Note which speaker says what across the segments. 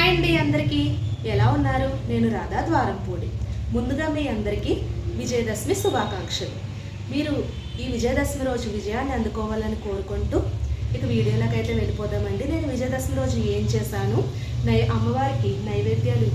Speaker 1: Hi అండి అందరికీ? ఎలా ఉన్నారు? నేను రాధా ద్వారంపూడి. ముందుగా మీ అందరికీ విజయదశమి శుభాకాంక్షలు. మీరు ఈ విజయదశమి రోజు విజయాన్ని అందుకోవాలని కోరుకుంటూ ఇక వీడియోలోకైతే వెళ్ళిపోదామండి. నేను విజయదశమి రోజు ఏం చేశాను? నై అమ్మవారికి నైవేద్యాలు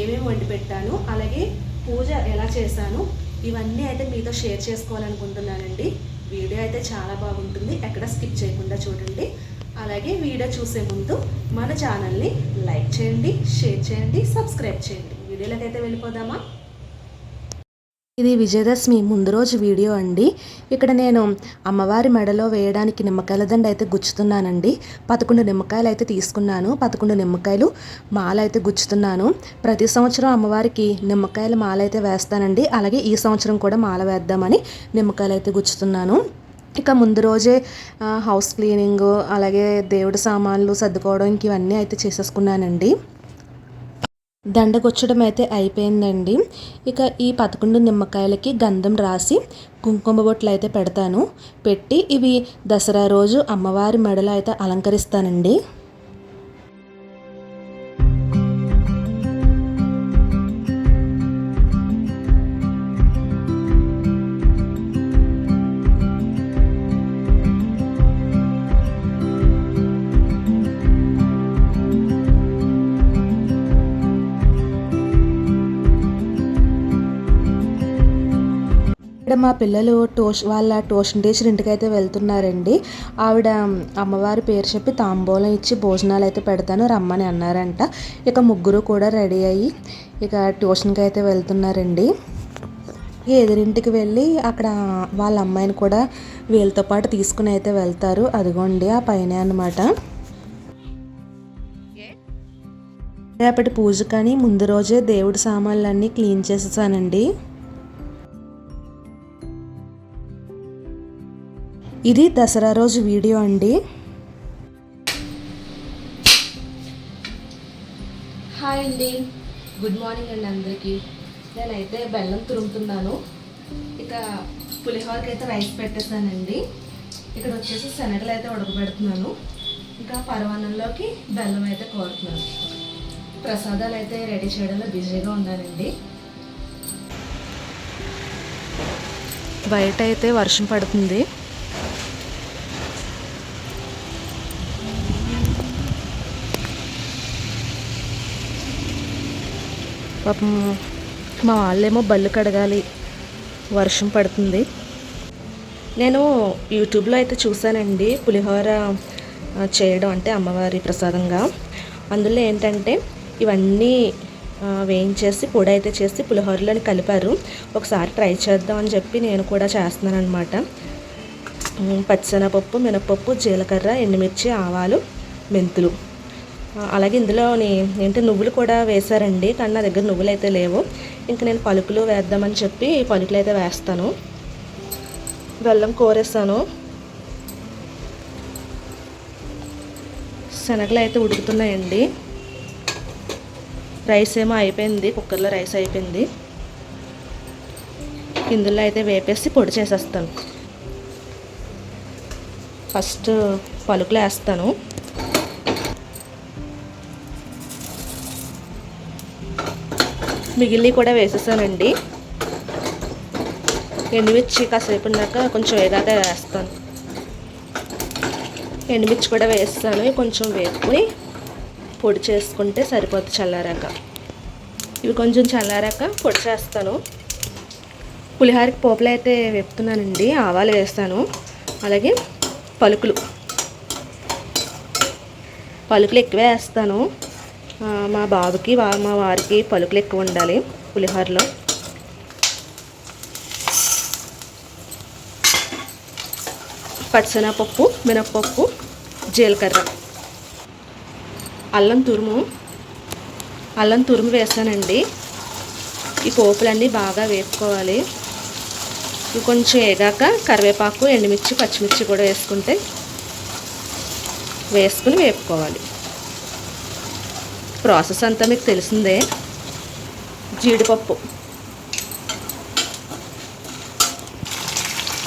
Speaker 1: ఏమేమి వండి పెట్టాను? అలాగే పూజ ఎలా చేశాను? ఇవన్నీ అయితే మీతో షేర్ చేసుకోవాలనుకుంటున్నానండి. వీడియో అయితే చాలా బాగుంటుంది. ఎక్కడ స్కిప్ చేయకుండా చూడండి. అలాగే వీడియో చూసే ముందు మన ఛానల్ని లైక్ చేయండి షేర్ చేయండి సబ్స్క్రైబ్ చేయండి. వీడియోలోకి అయితే వెళ్ళిపోదామా? ఇది విజయదశమి ముందు రోజు వీడియో అండి. ఇక్కడ నేను అమ్మవారి మెడలో వేయడానికి నిమ్మకాయల దండ అయితే గుచ్చుతున్నానండి. పదకొండు నిమ్మకాయలు అయితే తీసుకున్నాను. పదకొండు నిమ్మకాయలు మాల అయితే గుచ్చుతున్నాను. ప్రతి సంవత్సరం అమ్మవారికి నిమ్మకాయల మాల అయితే వేస్తానండి. అలాగే ఈ సంవత్సరం కూడా మాల వేద్దామని నిమ్మకాయలు అయితే గుచ్చుతున్నాను. ఇక ముందు రోజే హౌస్ క్లీనింగ్ అలాగే దేవుడి సామాన్లు సర్దుకోవడం ఇవన్నీ అయితే చేసేసుకున్నానండి. దండగొచ్చడం అయితే అయిపోయిందండి. ఇక ఈ పదకొండు నిమ్మకాయలకి గంధం రాసి కుంకుమ బొట్లు అయితే పెడతాను. పెట్టి ఇవి దసరా రోజు అమ్మవారి మెడలో అయితే అలంకరిస్తానండి. ఇక్కడ మా పిల్లలు టోష్ వాళ్ళ ట్యూషన్ టీచర్ ఇంటికి అయితే వెళ్తున్నారండి. ఆవిడ అమ్మవారి పేరు చెప్పి తాంబూలం ఇచ్చి భోజనాలు అయితే పెడతాను రమ్మని అన్నారంట. ఇక ముగ్గురు కూడా రెడీ అయ్యి ఇక ట్యూషన్కి అయితే వెళ్తున్నారండి ఎదురింటికి వెళ్ళి అక్కడ వాళ్ళ అమ్మాయిని కూడా వీళ్ళతో పాటు తీసుకుని అయితే వెళ్తారు. అదిగోండి ఆ పైన అన్నమాట. రేపటి పూజ కానీ ముందు రోజే దేవుడి సామాన్లన్నీ క్లీన్ చేసేసానండి. ఇది దసరా రోజు వీడియో అండి. హాయ్ అండి. గుడ్ మార్నింగ్ అండి అందరికీ. నేనైతే బెల్లం తురుముతున్నాను. ఇక పులిహోరకి అయితే రైస్ పెట్టేసానండి ఇక్కడ వచ్చేసి శనగలు అయితే ఉడకబెడుతున్నాను. ఇంకా పరమాన్నంలోకి బెల్లం అయితే కోరుతున్నాను. ప్రసాదాలు అయితే రెడీ చేయడంలో బిజీగా ఉన్నానండి. బయట అయితే వర్షం పడుతుంది. పాపం మా వాళ్ళేమో బళ్ళు కడగాలి. వర్షం పడుతుంది. నేను యూట్యూబ్లో అయితే చూశానండి పులిహోర చేయడం అంటే అమ్మవారి ప్రసాదంగా. అందులో ఏంటంటే ఇవన్నీ వేయించేసి పొడి అయితే చేసి పులిహోరలోని కలిపారు. ఒకసారి ట్రై చేద్దాం అని చెప్పి నేను కూడా చేస్తున్నాను అనమాట పచ్చిశనగపప్పు మినపప్పు జీలకర్ర ఎండుమిర్చి ఆవాలు మెంతులు. అలాగే ఇందులోని ఏంటి నువ్వులు కూడా వేశారండి కానీ నా దగ్గర నువ్వులు అయితే లేవు. ఇంకా నేను పలుకులు వేద్దామని చెప్పి పలుకులు అయితే వేస్తాను. బెల్లం కోరేస్తాను శనగలు అయితే ఉడుకుతున్నాయండి. రైస్ ఏమో అయిపోయింది కుక్కర్లో రైస్ అయిపోయింది. ఇందులో అయితే వేపేసి పొడి చేసేస్తాను. ఫస్ట్ పలుకులు వేస్తాను. మిగిలినవి కూడా వేసేసానండి. ఎండుమిర్చి కాసేపు ఉన్నాక కొంచెం వేగాక వేస్తాను. ఎండుమిర్చి కూడా వేస్తాను కొంచెం వేపుకొని పొడి చేసుకుంటే సరిపోతుంది చల్లారాక. ఇవి కొంచెం చల్లారాక పొడి చేస్తాను. పులిహారకి పోపులు అయితే వేపుతున్నానండి ఆవాలు వేస్తాను. అలాగే పలుకులు. పలుకులు ఎక్కువే వేస్తాను. మా బాబుకి మా వారికి పలుకులు ఎక్కువ ఉండాలి పులిహోరలో. పచ్చనపప్పు మినప్పప్పు జీలకర్ర. అల్లం తురుము. అల్లం తురుము వేసానండి. ఈ పోపులన్నీ బాగా వేపుకోవాలి. కొంచెం వేగాక కరివేపాకు ఎండుమిర్చి పచ్చిమిర్చి కూడా వేసుకుంటే వేసుకుని వేపుకోవాలి. ప్రాసెస్ అంతా మీకు తెలిసిందే. జీడిపప్పు.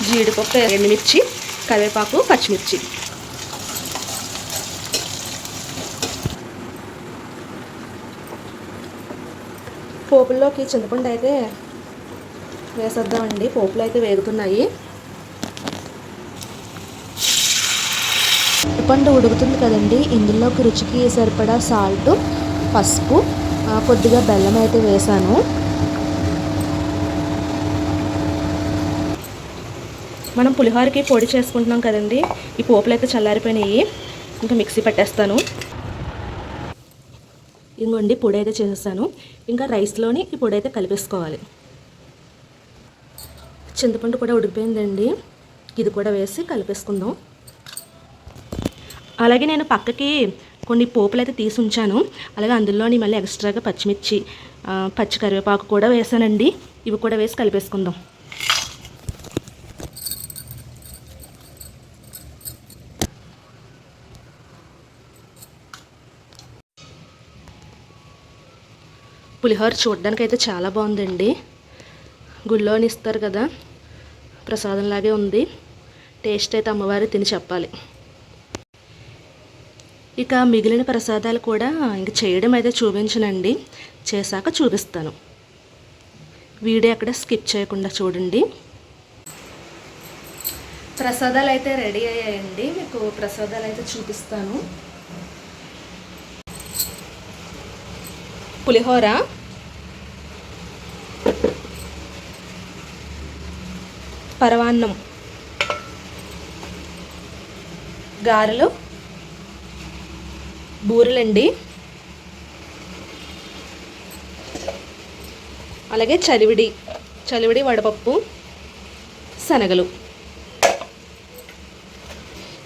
Speaker 1: జీడిపప్పు ఎండుమిర్చి కరివేపాకు పచ్చిమిర్చి. పోపుల్లోకి చింతపండు అయితే వేసేద్దామండి. పోపులు అయితే వేగుతున్నాయి. చింతపండు ఉడుకుతుంది కదండి. ఇందులోకి రుచికి సరిపడా సాల్ట్ పసుపు కొద్దిగా బెల్లం అయితే వేసాను. మనం పులిహోరకి పొడి చేసుకుంటున్నాం కదండి. ఈ పోపులు అయితే చల్లారిపోయినాయి. ఇంకా మిక్సీ పెట్టేస్తాను. ఇంకోండి పొడి అయితే చేసేసాను. ఇంకా రైస్లోని ఈ పొడి అయితే కలిపేసుకోవాలి. చింతపండు కూడా ఉడికిపోయిందండి. ఇది కూడా వేసి కలిపేసుకుందాం. అలాగే నేను పక్కకి కొన్ని పోపులు అయితే తీసి ఉంచాను అలాగే అందులోని మళ్ళీ ఎక్స్ట్రాగా పచ్చిమిర్చి పచ్చి కరివేపాకు కూడా వేసానండి. ఇవి కూడా వేసి కలిపేసుకుందాం. పులిహోర చూడడానికి అయితే చాలా బాగుందండి. గుళ్ళోని ఇస్తారు కదా ప్రసాదంలాగే ఉంది. టేస్ట్ అయితే అమ్మవారి తిని చెప్పాలి. ఇక మిగిలిన ప్రసాదాలు కూడా ఇంక చేయడం అయితే చూపించనండి. చేశాక చూపిస్తాను. వీడియో అక్కడ స్కిప్ చేయకుండా చూడండి. ప్రసాదాలు అయితే రెడీ అయ్యాయండి. మీకు ప్రసాదాలు అయితే చూపిస్తాను. పులిహోర. పరవాన్నం గారెలు. బూరెలండి. అలాగే చలివిడి చలివిడి వడపప్పు శనగలు.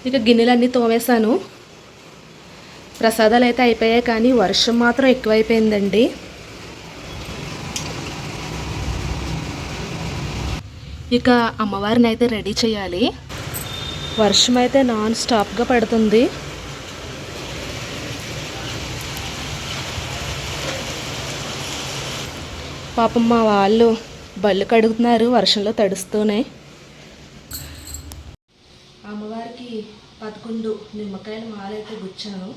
Speaker 1: ఇక గిన్నెలన్నీ తోమేశాను. ప్రసాదాలు అయితే అయిపోయాయి కానీ వర్షం మాత్రం ఎక్కువైపోయిందండి. ఇక అమ్మవారిని అయితే రెడీ చేయాలి. వర్షం అయితే నాన్ స్టాప్గా పడుతుంది. పాపం మా వాళ్ళు బళ్ళు కడుగుతున్నారు వర్షంలో తడుస్తూనే. అమ్మవారికి పదకొండు నిమ్మకాయల మాలైతే గుచ్చాను.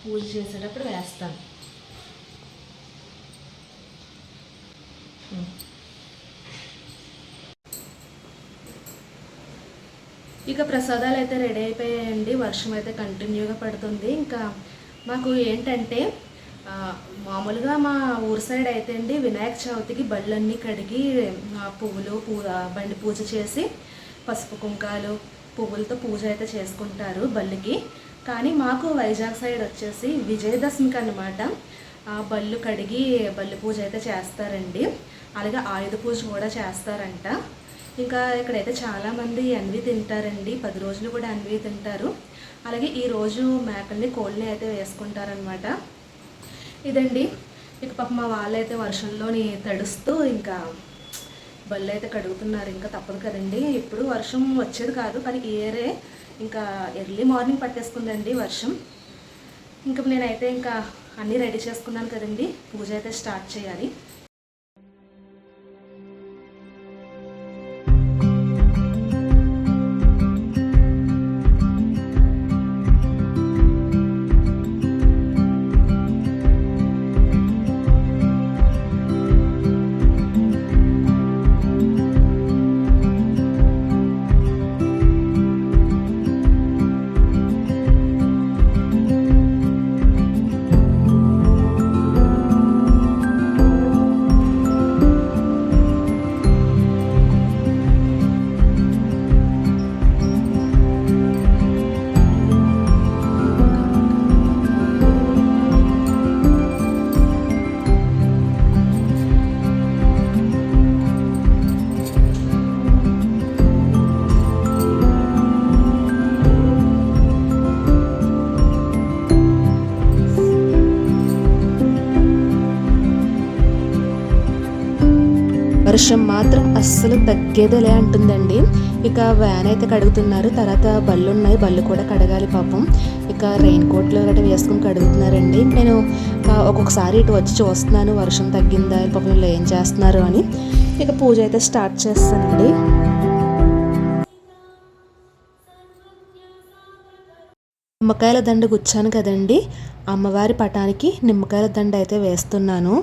Speaker 1: పూజ చేసేటప్పుడు వేస్తాను. ఇక ప్రసాదాలు అయితే రెడీ అయిపోయాయండి. వర్షం అయితే కంటిన్యూగా పడుతుంది. ఇంకా మాకు ఏంటంటే మామూలుగా మా ఊరు సైడ్ అయితే అండి వినాయక చవితికి బళ్ళన్నీ కడిగి పువ్వులు పూ బండి పూజ చేసి పసుపు కుంకాలు పువ్వులతో పూజ అయితే చేసుకుంటారు బళ్ళకి. కానీ మాకు వైజాగ్ సైడ్ వచ్చేసి విజయదశమికి అనమాట బళ్ళు కడిగి బల్లి పూజ అయితే చేస్తారండి. అలాగే ఆయుధ పూజ కూడా చేస్తారంట. ఇంకా ఇక్కడైతే చాలామంది అన్వి తింటారండి. పది రోజులు కూడా అన్వి తింటారు. అలాగే ఈ రోజు మేకల్ని కోళ్ళని అయితే వేసుకుంటారనమాట ఇదండి. ఇక పాప మా వాళ్ళైతే వర్షంలోని తడుస్తూ ఇంకా బళ్ళు అయితే కడుగుతున్నారు. ఇంకా తప్పదు కదండి. ఇప్పుడు వర్షం వచ్చేది కాదు కానీ ఏరే ఇంకా ఎర్లీ మార్నింగ్ పట్టేసుకుందండి వర్షం. ఇంకా నేనైతే ఇంకా అన్నీ రెడీ చేసుకున్నాను కదండి. పూజ అయితే స్టార్ట్ చేయాలి. వర్షం మాత్రం అస్సలు తగ్గేదేలే అంటుందండి. ఇక వ్యాన్ అయితే కడుగుతున్నారు. తర్వాత బళ్ళు ఉన్నాయి బళ్ళు కూడా కడగాలి పాపం. ఇక రెయిన్ కోట్లు గట్రా వేసుకుని కడుగుతున్నారండి. నేను ఒక్కొక్కసారి ఇటు వచ్చి చూస్తున్నాను. వర్షం తగ్గిందా? పాపం వీళ్ళు ఏం చేస్తున్నారు అని. ఇక పూజ అయితే స్టార్ట్ చేస్తానండి. నిమ్మకాయల దండ గుచ్చాను కదండి. అమ్మవారి పటానికి నిమ్మకాయల దండ అయితే వేస్తున్నాను.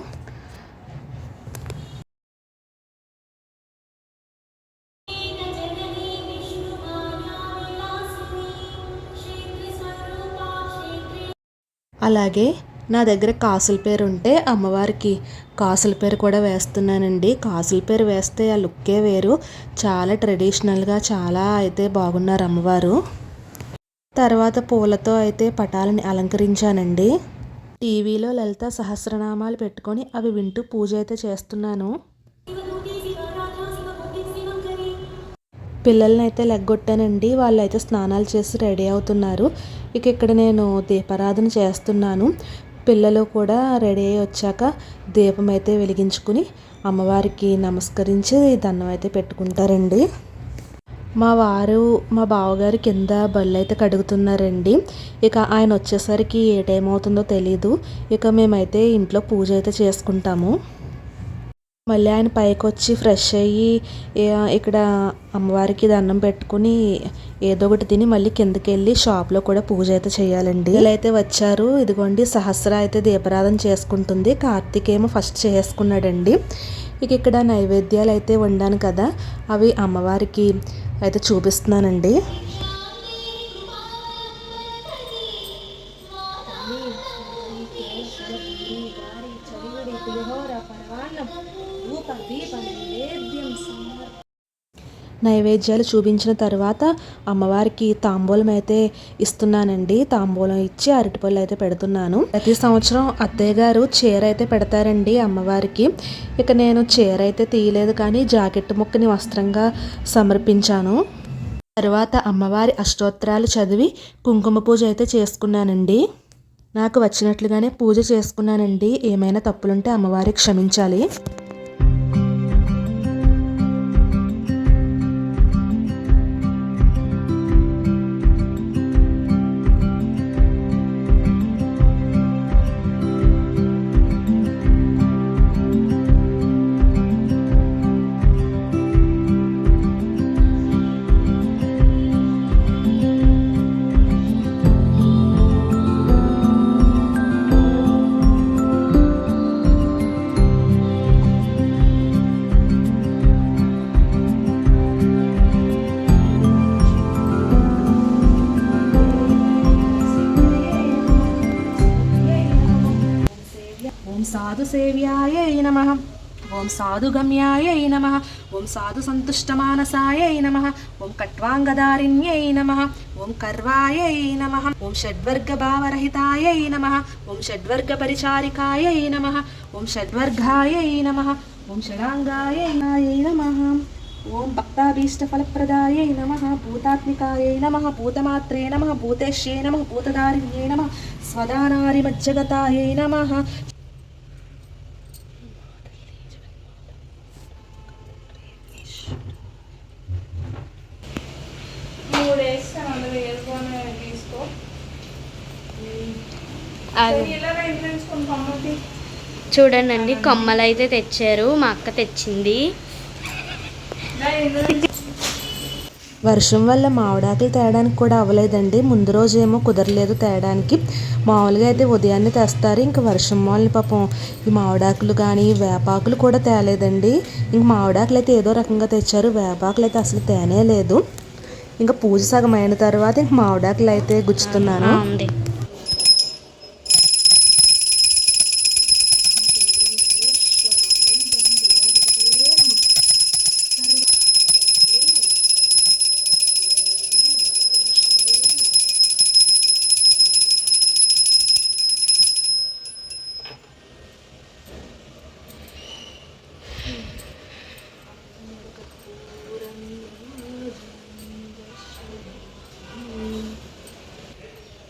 Speaker 1: అలాగే నా దగ్గర కాసుల పేరు ఉంటే అమ్మవారికి కాసుల పేరు కూడా వేస్తున్నానండి. కాసుల పేరు వేస్తే ఆ లుక్కే వేరు. చాలా ట్రెడిషనల్గా చాలా అయితే బాగున్నారు అమ్మవారు. తర్వాత పూలతో అయితే పటాలని అలంకరించానండి. టీవీలో లలిత సహస్రనామాలు పెట్టుకొని అవి వింటూ పూజ అయితే చేస్తున్నాను. పిల్లల్ని అయితే లెగ్గొట్టానండి. వాళ్ళు అయితే స్నానాలు చేసి రెడీ అవుతున్నారు. ఇక ఇక్కడ నేను దీపారాధన చేస్తున్నాను. పిల్లలు కూడా రెడీ అయ్యి వచ్చాక దీపం అయితే వెలిగించుకుని అమ్మవారికి నమస్కరించి దండం అయితే పెట్టుకుంటారండి. మా వారు మా బావగారు కింద బళ్ళు అయితే కడుగుతున్నారండి. ఇక ఆయన వచ్చేసరికి ఏ టైం అవుతుందో తెలీదు. ఇక మేమైతే ఇంట్లో పూజ అయితే చేసుకుంటాము. మళ్ళీ ఆయన పైకి వచ్చి ఫ్రెష్ అయ్యి ఇక్కడ అమ్మవారికి దండం పెట్టుకుని ఏదో ఒకటి తిని మళ్ళీ కిందకి వెళ్ళి షాప్లో కూడా పూజ అయితే చేయాలండి. ఇలా అయితే వచ్చారు. ఇదిగోండి సహస్ర అయితే దీపారాధన చేసుకుంటుంది. కార్తీక్ ఏమో ఫస్ట్ చేసుకున్నాడండి. ఇక ఇక్కడ నైవేద్యాలు అయితే వండాను కదా అవి అమ్మవారికి అయితే చూపిస్తున్నానండి. నైవేద్యాలు చూపించిన తర్వాత అమ్మవారికి తాంబూలం అయితే ఇస్తున్నానండి. తాంబూలం ఇచ్చి అరటిపళ్ళు అయితే పెడుతున్నాను. ప్రతి సంవత్సరం అత్తయ్య గారు చీర అయితే పెడతారండి అమ్మవారికి. ఇక నేను చీర అయితే తీయలేదు కానీ జాకెట్ ముక్కని వస్త్రంగా సమర్పించాను. తర్వాత అమ్మవారి అష్టోత్తరాలు చదివి కుంకుమ పూజ అయితే చేసుకున్నానండి. నాకు వచ్చినట్లుగానే పూజ చేసుకున్నానండి. ఏమైనా తప్పులుంటే అమ్మవారికి క్షమించాలి. సేవ్యాయై నమ. ఓం సాధు గమ్యాయై నమ. ఓం సాధు సంతుష్టమానసాయై నమ. ఓం కట్వాంగదారిణ్యై నమ. ఓం కర్వాయై నమ. ఓం షడ్వర్గ భావరహితాయై నమ. ఓం షడ్వర్గ పరిచారికాయై నమ. ఓం షడ్వర్గాయై నమ. ఓం షడాంగాయై నమ. ఓం భక్తాభీష్టఫలప్రదాయై నమ. భూతాత్మికాయై నమ. భూతమాత్రే నమ. భూతేష్యై నమ. భూతదారిణ్యై నమ. స్వదానారిమజ్జగతాయై నమ
Speaker 2: మూడు వేస్తాను అందులో వేసుకొని తీసుకో
Speaker 3: అవి
Speaker 2: ఇలా ఎంట్రెన్స్కొని కమ్మటి
Speaker 3: చూడండి అండి కొమ్మలు అయితే తెచ్చారు మా అక్క తెచ్చింది.
Speaker 1: వర్షం వల్ల మామిడాకులు తేయడానికి కూడా అవ్వలేదండి. ముందు రోజు ఏమో కుదరలేదు తేయడానికి మామూలుగా అయితే ఉదయాన్నే తెస్తారు. ఇంకా వర్షం వల్ల పాపం ఈ మామిడాకులు కానీ వేపాకులు కూడా తేలేదండి. ఇంక మామిడాకులు అయితే ఏదో రకంగా తెచ్చారు. వేపాకులు అయితే అసలు తేనే లేదు ఇంకా పూజ సగం అయిన తర్వాత ఇంక మామిడాకులు అయితే గుచ్చుతున్నాను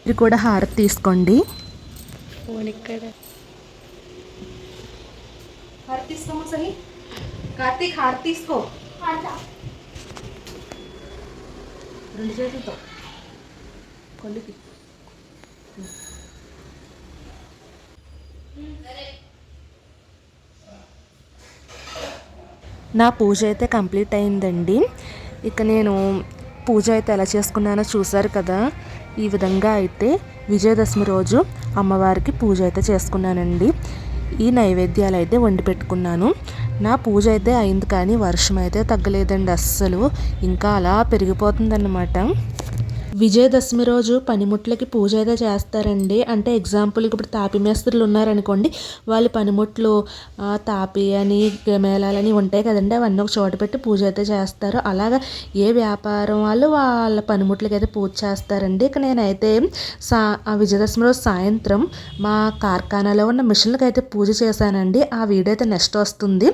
Speaker 1: మీరు కూడా హారతి తీసుకోండి.
Speaker 3: ఫోన్ ఇక్కడ.
Speaker 1: హారతి తీసుకోమా సహి? కార్తీక్ హారతి తీసుకో. రెండు చేతులతో. కొలికి నా పూజ అయితే కంప్లీట్ అయిందండి. ఇక నేను పూజ అయితే ఎలా చేసుకున్నానో చూసారు కదా. ఈ విధంగా అయితే విజయదశమి రోజు అమ్మవారికి పూజ అయితే చేసుకున్నానండి. ఈ నైవేద్యాలు అయితే వండి పెట్టుకున్నాను. నా పూజ అయితే అయింది కానీ వర్షం అయితే తగ్గలేదండి అస్సలు. ఇంకా అలా పెరిగిపోతుందన్నమాట. విజయదశమి రోజు పనిముట్లకి పూజ అయితే చేస్తారండి. అంటే ఎగ్జాంపుల్కి ఇప్పుడు తాపి మేస్త్రులు ఉన్నారనుకోండి వాళ్ళు పనిముట్లు తాపి అని గమేళాలని ఉంటాయి కదండి అవన్నీ ఒక చోట పెట్టి పూజ అయితే చేస్తారు. అలాగా ఏ వ్యాపారం వాళ్ళు వాళ్ళ పనిముట్లకి అయితే పూజ చేస్తారండి. ఇక నేనైతే సా ఆ విజయదశమి రోజు సాయంత్రం మా కార్ఖానాలో ఉన్న మిషన్లకు అయితే పూజ చేశానండి. ఆ వీడియో అయితే నెక్స్ట్ వస్తుంది.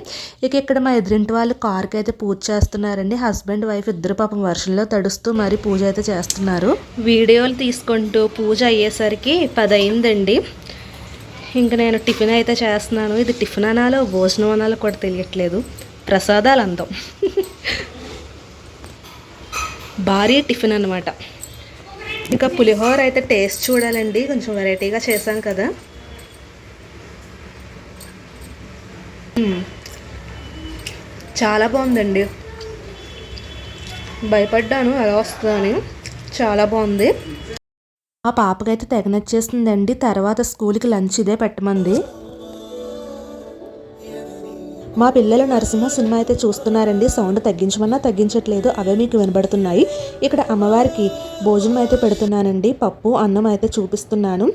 Speaker 1: ఇక ఇక్కడ మా ఎదురింటి వాళ్ళు కార్కి అయితే పూజ చేస్తున్నారండి. హస్బెండ్ వైఫ్ ఇద్దరు పాపం వర్షంలో తడుస్తూ మరి పూజ అయితే చేస్తున్నారు. వీడియోలు తీసుకుంటూ పూజ అయ్యేసరికి పది అయిందండి ఇంక నేను టిఫిన్ అయితే చేస్తున్నాను. ఇది టిఫిన్ అనాలో భోజనం అనాలో కూడా తెలియట్లేదు. ప్రసాదాలు అందం. భారీ టిఫిన్ అనమాట ఇంకా పులిహోర అయితే టేస్ట్ చూడాలండి. కొంచెం వెరైటీగా చేశాను కదా. చాలా బాగుందండి. భయపడ్డాను ఎలా వస్తుందని. చాలా బాగుంది. ఆ పాపకైతే తెగనొచ్చేసిందండి తర్వాత స్కూల్కి లంచ్ ఇదే పెట్టమంది. మా పిల్లలు నరసింహ సినిమా అయితే చూస్తున్నారండి. సౌండ్ తగ్గించమన్నా తగ్గించట్లేదు. అవే మీకు వినబడుతున్నాయి. ఇక్కడ అమ్మవారికి భోజనం అయితే పెడుతున్నానండి. పప్పు అన్నం అయితే చూపిస్తున్నాను.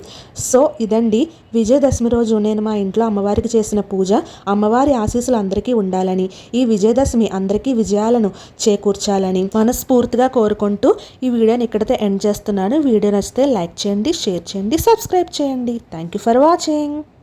Speaker 1: సో ఇదండి. విజయదశమి రోజు నేను మా ఇంట్లో అమ్మవారికి చేసిన పూజ. అమ్మవారి ఆశీస్సులు అందరికీ ఉండాలని ఈ విజయదశమి అందరికీ విజయాలను చేకూర్చాలని మనస్ఫూర్తిగా కోరుకుంటూ ఈ వీడియోని ఇక్కడితో ఎండ్ చేస్తున్నాను. వీడియో నచ్చితే లైక్ చేయండి షేర్ చేయండి సబ్స్క్రైబ్ చేయండి. Thank you for watching